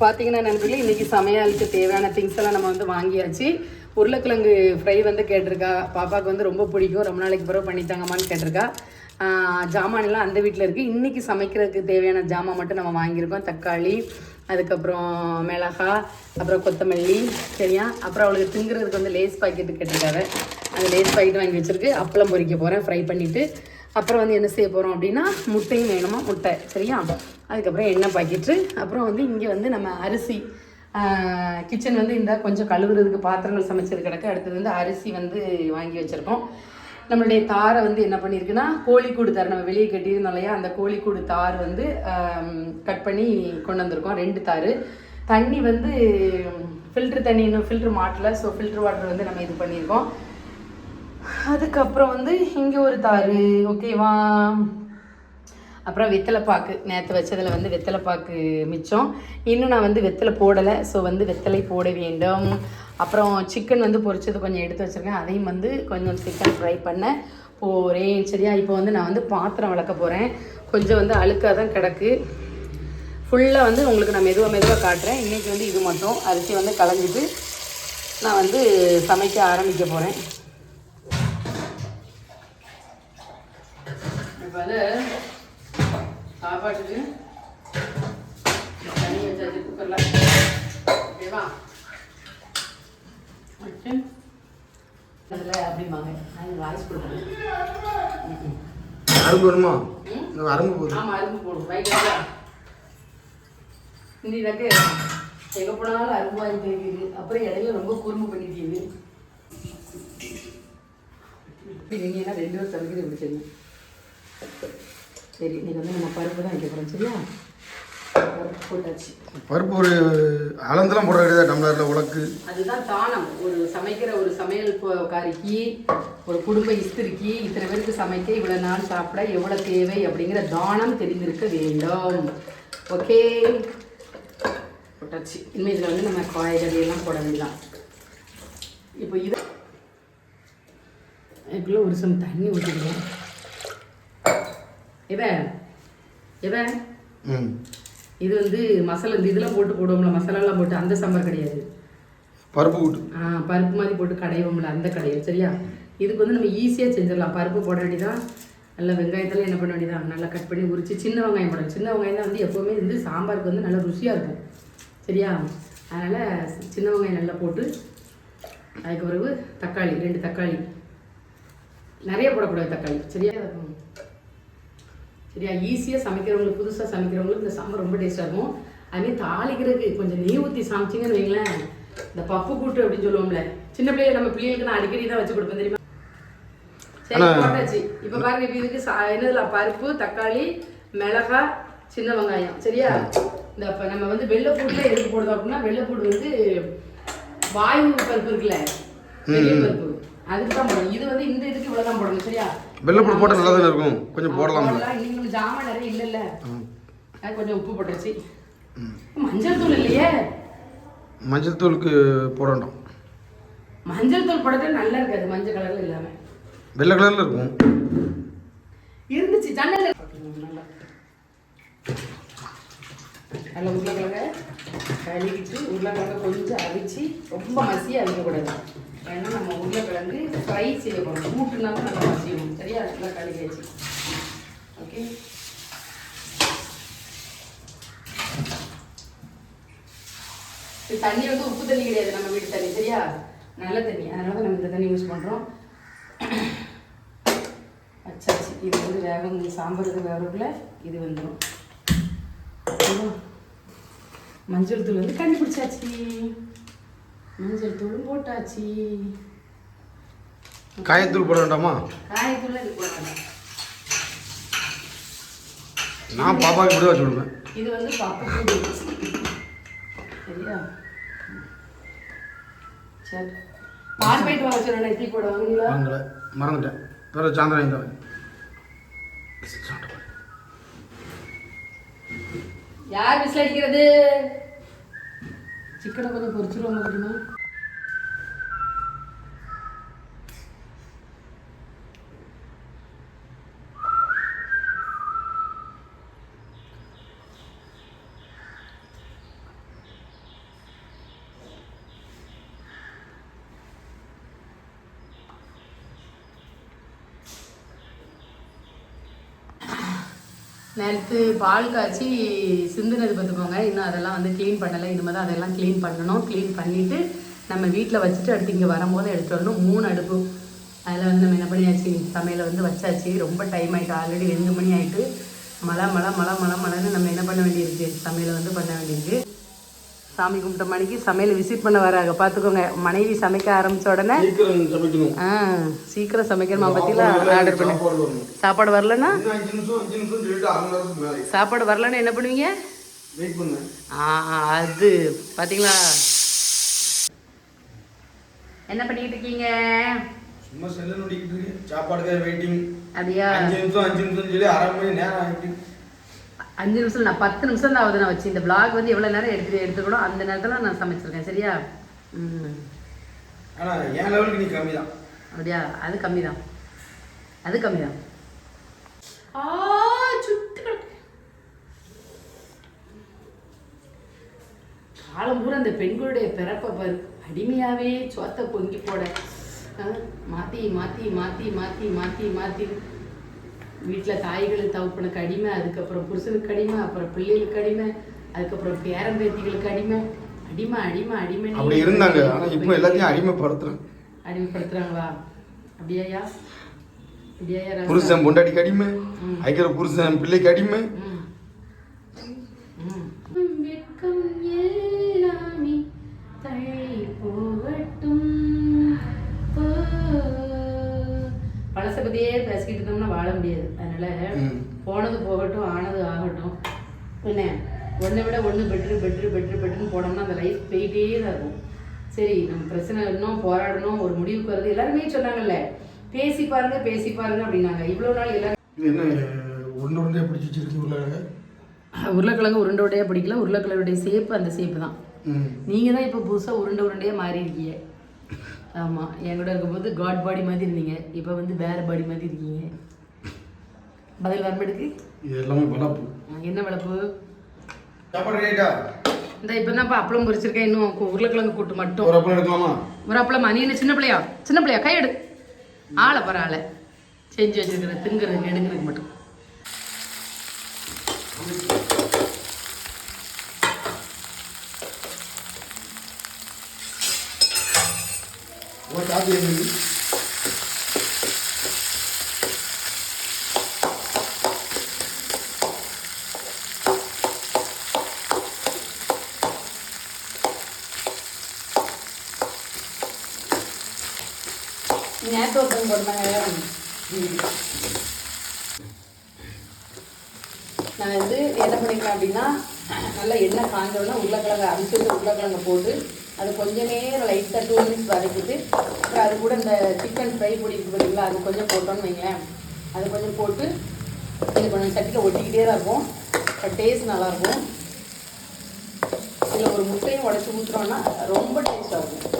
பார்த்தீங்கன்னா நண்பர்களே இன்னைக்கு சமையலுக்கு தேவையான திங்ஸ் எல்லாம் நம்ம வந்து வாங்கியாச்சு. உருளைக்கிழங்கு ஃப்ரை வந்து கேட்டிருக்கா. பாப்பாவுக்கு வந்து ரொம்ப பிடிக்கும். ரொம்ப நாளைக்கு பிறகு பண்ணித்தாங்கம்மான்னு கேட்டிருக்கா. ஜாமான்லாம் அந்த வீட்டில் இருக்குது இன்றைக்கி சமைக்கிறதுக்கு தேவையான ஜாமான் மட்டும் நம்ம வாங்கியிருக்கோம். தக்காளி அதுக்கப்புறம் மிளகா அப்புறம் கொத்தமல்லி சரியா? அப்புறம் அவளுக்கு திங்குறதுக்கு வந்து லேஸ் பாக்கெட்டு கேட்டிருக்காரு. அந்த லேஸ் பாக்கெட் வாங்கி வச்சிருக்கு. அப்பளம் பொறிக்க போகிறேன் ஃப்ரை பண்ணிவிட்டு அப்புறம் வந்து என்ன செய்ய போகிறோம் அப்படின்னா முட்டையும் வேணுமா? முட்டை சரியா? அதுக்கப்புறம் எண்ணெய் பாக்கெட்டு. அப்புறம் வந்து இங்கே வந்து நம்ம அரிசி. கிச்சன் வந்து இந்த கொஞ்சம் கழுவுறதுக்கு பாத்திரங்கள் சமைச்சது கிடக்கு. அடுத்தது வந்து அரிசி வந்து வாங்கி வச்சுருக்கோம். நம்மளுடைய தாரை வந்து என்ன பண்ணியிருக்குன்னா கோழிக்கூடு தார் நம்ம வெளியே கட்டியிருந்தோம் இல்லையா? அந்த கோழிக்கூடு தார் வந்து கட் பண்ணி கொண்டு வந்திருக்கோம். ரெண்டு தார். தண்ணி வந்து ஃபில்ட்ரு தண்ணி இன்னும் ஃபில்ட்ரு மாட்டல. ஸோ ஃபில்ட்ரு வாட்டர் வந்து நம்ம இது பண்ணியிருக்கோம். அதுக்கப்புறம் வந்து இங்கே ஒரு தார். ஓகேவா அப்புறம் வெத்தலைப்பாக்கு நேற்று வச்சதில் வந்து வெத்தலைப்பாக்கு மிச்சம். இன்னும் நான் வந்து வெத்தலை போடலை. ஸோ வந்து வெத்தலை போட வேண்டும். அப்புறம் சிக்கன் வந்து பொரிச்சது கொஞ்சம் எடுத்து வச்சுருக்கேன். அதையும் வந்து கொஞ்சம் சிக்கன் ஃப்ரை பண்ண போகிறேன் சரியா? இப்போ வந்து நான் வந்து பாத்திரம் வளர்க்க போகிறேன் கொஞ்சம் வந்து அழுக்காக தான் கிடக்கு. ஃபுல்லாக வந்து உங்களுக்கு நான் மெதுவாக மெதுவாக காட்டுறேன். இன்றைக்கி வந்து இது மட்டும். அரிசி வந்து கலந்துட்டு நான் வந்து சமைக்க ஆரம்பிக்க போகிறேன் இப்போ வந்து சாப்பாட்டுக்கு. தண்ணி வச்சாச்சு குக்கரில். ஓகேவா? வச்சு அதில் அப்படிம்பாங்க. நான் வாய்ஸ் கொடுக்குறேன் அரும்பு வருமா? இந்த அரும்பு போகுது. ஆமாம் அரும்பு போடும். ரைட்டா இன்றைக்கு எங்கே போனாலும் அரும்பு வாங்கி தெரியுது அப்புறம் இடையில ரொம்ப குறும்பு பண்ணிட்டீங்க. நீங்கள் ரெண்டு பேரும் சமைக்கிறது தெரியும்? சரி இன்னைக்கு வந்து நம்ம பருப்பு தான் வைக்க போகிறோம் சரியா? பருப்பு போட்டாச்சு. பருப்பு ஒரு அளந்தெல்லாம் போட வேண்டியதா டம்ளரில் உலக்கு. அதுதான் தானம். ஒரு சமைக்கிற ஒரு சமையல் காரிக்கு ஒரு குடும்ப இஸ்திரிக்கு இத்தனை பேருக்கு சமைக்க இவ்வளோ நாள் சாப்பிட எவ்வளோ தேவை அப்படிங்கிற தானம் தெரிந்திருக்க வேண்டும். ஓகே. போட்டாச்சு. இனிமேல் இதில் வந்து நம்ம காய்கறி எல்லாம் போட வேண்டியதான் இப்போ இது இதுக்குள்ள ஒரு சம் தண்ணி ஊற்றிடுவோம் இவன் இவன் இது வந்து மசாலா இந்த இதெல்லாம் போட்டு போடுவோம்ல மசாலாலாம் போட்டு அந்த சாம்பார் கிடையாது. பருப்பு கூட்டு ஆ, பருப்பு மாதிரி போட்டு கடைவோம்ல அந்த கடையில் சரியா? இதுக்கு வந்து நம்ம ஈஸியாக செஞ்சிடலாம். பருப்பு போட வேண்டியதான் நல்லா வெங்காயத்தெல்லாம் என்ன பண்ண வேண்டியதான் நல்லா கட் பண்ணி உரிச்சு சின்ன வெங்காயம் போடணும். சின்ன வெங்காயம் தான் வந்து எப்போவுமே வந்து சாம்பாருக்கு வந்து நல்லா ருசியாக இருக்கும். சரியா? அதனால் சின்ன வெங்காயம் நல்லா போட்டு அதுக்கு பிறகு தக்காளி ரெண்டு தக்காளி. நிறைய போடக்கூடாது தக்காளி. சரியா? இருக்கும் சரியா? ஈஸியாக சமைக்கிறவங்களுக்கு புதுசாக சமைக்கிறவங்களுக்கு இந்த சாம்பார் ரொம்ப டேஸ்ட்டாக இருக்கும். அதுமாதிரி தாளிக்கிறதுக்கு கொஞ்சம் நெய் ஊற்றி சமைச்சிங்கன்னு வைங்களேன் இந்த பப்பு கூட்டு அப்படின்னு சொல்லுவோம்ல சின்ன பிள்ளைங்க நம்ம பிள்ளைங்களுக்கு நான் அடிக்கடி தான் வச்சு கொடுப்பேன் தெரியுமா? சரி போட்டாச்சு. இப்போ பாருங்க இப்போ இதுக்கு என்னதுல? பருப்பு தக்காளி மிளகா சின்ன வெங்காயம். சரியா? இந்த இப்போ நம்ம வந்து வெள்ளைப்பூட்டில் எதுக்கு போடுறோம் அப்படின்னா வெள்ளைப்பூடு வந்து வாயு பருப்பு இருக்குல்ல பெரிய பருப்பு. அதுக்கு தான் போடணும். இது வந்து இந்த இதுக்கு இவ்வளோ தான் போடணும் சரியா? வெள்ளைப்பூடு போட்டால் நல்லா தானே இருக்கும். கொஞ்சம் போடலாம். ஜாமான் நிறைய இல்லைல்ல. அது கொஞ்சம் உப்பு போட்டுருச்சு. மஞ்சள் தூள் இல்லையே? மஞ்சள் தூளுக்கு போட வேண்டாம் மஞ்சள் தூள் போடுறது நல்லா இருக்காது மஞ்சள் கலர்ல இல்லாம. வெள்ளை கலரில் இருக்கும். இருந்துச்சு ஜன்னல் நல்லா உருளைக்கிழங்க கழுவிட்டு உருளைக்கிழங்க கொஞ்சம் அவிச்சு ரொம்ப மசியாக அவிக்கக்கூடாது. ஏன்னா நம்ம உருளைக்கிழங்கு ஃப்ரை செய்ய போகிறோம் கூட்டுனா தான் நல்லா மசியணும் சரியா? நல்லா கழுவியாச்சு இது தண்ணி வந்து உப்பு தண்ணி கிடையாது நம்ம வீட்டு தண்ணி சரியா? நல்ல தண்ணி. அதனால தான் நம்ம இந்த தண்ணி யூஸ் பண்ணுறோம் அச்சாச்சு இது வந்து வேகம் சாம்பாருக்கு வேகக்குள்ள இது வந்துடும் மஞ்சள் தூள் வந்து கண்டுபிடிச்சாச்சு மஞ்சள் தூள் போட்டாச்சு. காயத்தூள் போட வேண்டாமா? காயத்தூள் இது போடணும் நான் பாப்பாவுக்கு இப்படி வச்சு விடுவேன் இது வந்து சரியா? சரி. பால் போயிட்டு வாங்க சொன்னேன் டீ கூட வாங்குங்களா வாங்கல. மறந்துட்டேன். வேற சாயந்தரம் வாங்கிட்டு வரேன். யார் விசில் அடிக்கிறது சிக்கனை கொஞ்சம் பொரிச்சிருவாங்க தெரியுமா? நேற்று பால் காய்ச்சி சிந்துனது பார்த்துக்கோங்க. இன்னும் அதெல்லாம் வந்து க்ளீன் பண்ணலை. இனிமேல் தான் அதெல்லாம் க்ளீன் பண்ணணும். க்ளீன் பண்ணிவிட்டு நம்ம வீட்டில் வச்சுட்டு அடுத்து இங்கே வரும்போது எடுத்து வரணும். மூணு அடுப்பு. அதில் வந்து நம்ம என்ன பண்ணியாச்சு? சமையலை வந்து வச்சாச்சு. ரொம்ப டைம் ஆகிட்டு ஆல்ரெடி ரெண்டு மணி ஆகிட்டு மழை மழை மழை மழை மழைன்னு நம்ம என்ன பண்ண வேண்டியிருக்கு? சமையலை வந்து பண்ண வேண்டியிருக்கு. சாமி கும்பிட்ட மணிக்கு சமையல் விசிட் பண்ண வராங்க. பார்த்துக்கோங்க. மனைவி சமைக்க ஆரம்பிச்ச உடனே ஆ சீக்கிரம் சமைக்கணுமா? பற்றிலாம் ஆர்டர் பண்ணு. சாப்பாடு வரலன்னா? சாப்பாடு வரலன்னா என்ன பண்ணுவீங்க? பண்ணேன் ஆ அது. பாத்தீங்களா? என்ன பண்ணிட்டு இருக்கீங்க? சும்மா செல்ல நோண்டிக்கிட்டு இருக்கேன். சாப்பாடுக்காக வெயிட்டிங் அப்படியா? அஞ்சு நிமிஷம் அஞ்சு நிமிஷம் சொல்லி அரை மணி நேரம் ஆகிட்டு அஞ்சு நிமிஷம் நான் பத்து நிமிஷம் தான் ஆகுது. நான் வச்சு இந்த vlog வந்து எவ்வளோ நேரம் எடுத்து எடுத்துக்கணும் அந்த நேரத்தில் நான் சமைச்சிருக்கேன். சரியா? ம். ஆனால் என் லெவலுக்கு நீ கம்மி தான் அப்படியா? அது கம்மி தான் அது கம்மி தான். காலம் பூரா அந்த பெண்களுடைய பிறப்பை பாரு. அடிமையாவே சோத்தை பொங்கி போட. மாத்தி மாத்தி மாத்தி மாத்தி மாத்தி மாத்தி. வீட்டில் தாய்களுக்கு தவப்பனுக்கு அடிமை அதுக்கப்புறம் புருஷனுக்கு அடிமை அப்புறம் பிள்ளைகளுக்கு அடிமை அதுக்கப்புறம் பேரம்பேத்திகளுக்கு அடிமை. அடிமை அடிமை அடிமை. அப்படி இருந்தாங்க. ஆனால் இப்போ எல்லாத்தையும் அடிமைப்படுத்துறேன் அடிமைப்படுத்துறாங்களா? அப்படியாயா அப்படியாயா? புருஷன் பொண்டாட்டிக்கு அடிமை ம். ஐக்கிற புருஷன் பிள்ளைக்கு அடிமை. போனது போகட்டும் ஆனது ஆகட்டும். என்ன ஒன்றை விட ஒன்று பெட்ரு பெட்ரு பெட்ரு பெட்ருன்னு போனோம்னா அந்த லைஃப் போயிட்டே தான் இருக்கும். சரி நம்ம பிரச்சனை இன்னும் போராடணும் ஒரு முடிவுக்கு வருது எல்லாருமே சொன்னாங்கல்ல பேசி பாருங்க பேசி பாருங்க அப்படின்னாங்க. இவ்வளோ நாள் எல்லாரும் உருளைக்கிழங்கு? உருண்டை உருண்டையாக பிடிக்கல உருளைக்கிழங்குடைய சேப்பு அந்த சேப்பு தான். நீங்கள் தான் இப்போ புதுசாக உருண்டை உருண்டையாக மாறி இருக்கீங்க. ஆமாம் என் கூட இருக்கும்போது காட் பாடி மாதிரி இருந்தீங்க. இப்போ வந்து வேற பாடி மாதிரி இருக்கீங்க. பதில் வரம்பெடுக்கு இது எல்லாமே வளர்ப்பு என்ன ரைட்டா இந்த இப்போ தான்ப்பா அப்பளம் பொரிச்சிருக்கேன் இன்னும் உருளைக்கிழங்கு கூட்டு மட்டும். ஒரு அப்பளம் எடுக்கலாமா? ஒரு அப்பளம்? நீ என்ன சின்ன பிள்ளையா? சின்ன பிள்ளையா? கையெடு ஆளை பாரு ஆளை. செஞ்சு வச்சிருக்கிற திங்கிறதுக்கு எடுக்கிறதுக்கு மட்டும். ஒரு காப்பி நேற்று ஒருத்தவங்க போட்டாங்க நான் வந்து என்ன பண்ணிக்கிறேன் அப்படின்னா நல்லா எண்ணெய் காய்ஞ்சோடனே உருளைக்கிழங்கு அரிசி உருளைக்கிழங்கு போட்டு அது கொஞ்ச நேரம் லைட்டாக டூ மினிட்ஸ் வதக்கிட்டு அப்புறம் அது கூட இந்த சிக்கன் ஃப்ரை பொடி பார்த்தீங்களா அது கொஞ்சம் போட்டோன்னு வைங்களேன். அது கொஞ்சம் போட்டு இது கொஞ்சம் சட்டியில் ஒட்டிக்கிட்டே தான் இருக்கும். டேஸ்ட் நல்லாயிருக்கும் இதில் ஒரு முட்டையும் உடச்சி ஊற்றுறோன்னா ரொம்ப டேஸ்ட்டாக இருக்கும்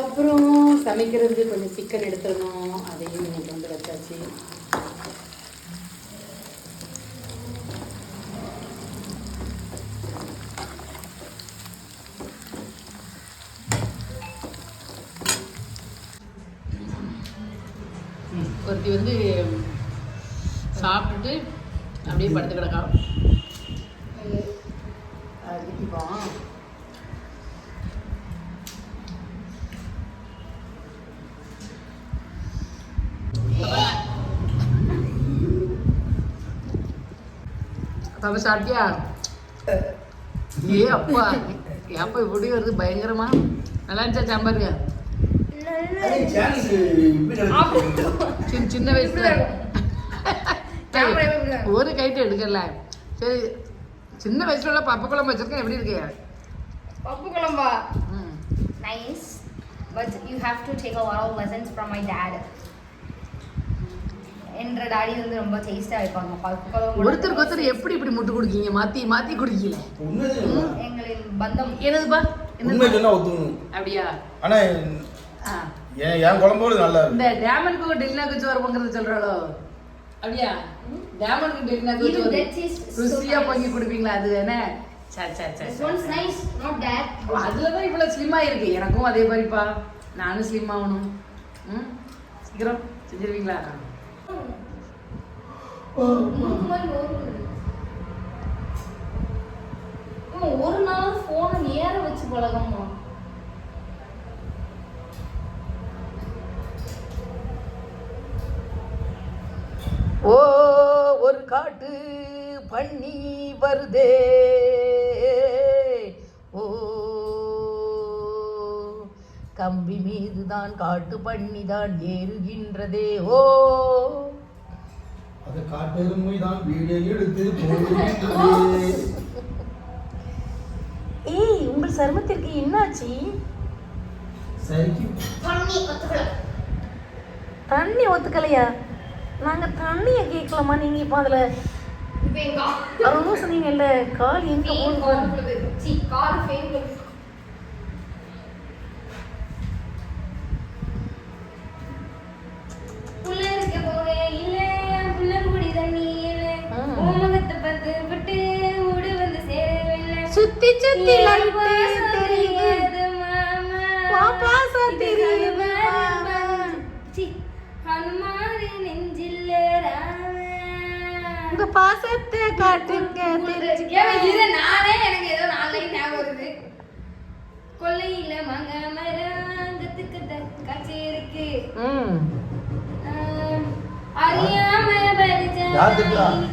அப்புறம் சமைக்கிறது கொஞ்சம் சிக்கன் எடுத்துடணும் அதையும் இன்னைக்கு வந்து வச்சாச்சு. ஒருத்தி வந்து சாப்பிட்டுட்டு அப்படியே படுத்து கிடக்கா. பாப்பா சாப்பிட்டியா ஏ அப்பா ஏப்பா இப்படி வருது? பயங்கரமா? நல்லா இருந்துச்சா சாம்பார் சின்ன சின்ன வயசுல. ஒரு கைட்டு எடுக்கல. சரி சின்ன வயசுல பப்ப குழம்பு வச்சிருக்கேன். எப்படி இருக்கு? பப்பு குழம்பா? ம். nice. But you have to take a lot of lessons from my dad. என்ற டாடி வந்து ரொம்ப டேஸ்டா வைப்பாங்க குழம்பு ஒருத்தருக்கு ஒருத்தர் எப்படி இப்படி முட்டு குடிக்கீங்க? மாத்தி மாத்தி குடிக்கல எங்களின் பந்தம். என்னதுப்பா? உண்மை என்னது சொன்னா ஒத்துக்கணும். அப்படியா? ஆனா ஆ. என் குழம்போடு நல்லா இருக்கு. இந்த டேமனுக்கு டெல்லினா வச்சு வரப்போங்கிறது சொல்றாளோ? அப்படியா? டேமனுக்கு tastes so ருசியா. பொங்கி குடிப்பீங்களா அது என்ன? சே சே சே this one's nice not that அதுல தான் இவ்வளவு ஸ்லிம்மா இருக்கு எனக்கும் அதே மாதிரிப்பா. நானும் ஸ்லிம் ஆகணும். ம்? சீக்கிரம் செஞ்சிருவீங்களா? ஒரு நாள் போனை நேர வச்சு பழகம்மா ஓ ஒரு காட்டு பண்ணி வருதே. கம்பி மீதுதான் காட்டு பண்ணிதான் ஏறுகின்றதே. ஓ! அது காட்டெருமை தான் வீடியோ எடுத்து ஏய் உங்கள் சருமத்திற்கு என்னாச்சு? சரிக்கு. பண்ணி ஒத்துக்கல. தண்ணி ஒத்துக்கலையா? நாங்க தண்ணியை கேட்கலாமா? நீங்க இப்போ அதுல சொன்னீங்கல்ல கால் எங்க போகுது சுத்தி சுத்தி தெரியுது. இது தெரியுது. உங்க பாசத்தை காட்டுங்க தெரிஞ்சுக்க. நானே எனக்கு ஏதோ நாலு ஞாபகம் வருது. கொல்லையில மங்க மரம் கத்துக்கிட்ட காட்சி இருக்கு ம் ஆஹ், அறியாம பறிச்ச யார் திட்டுறா? நாய்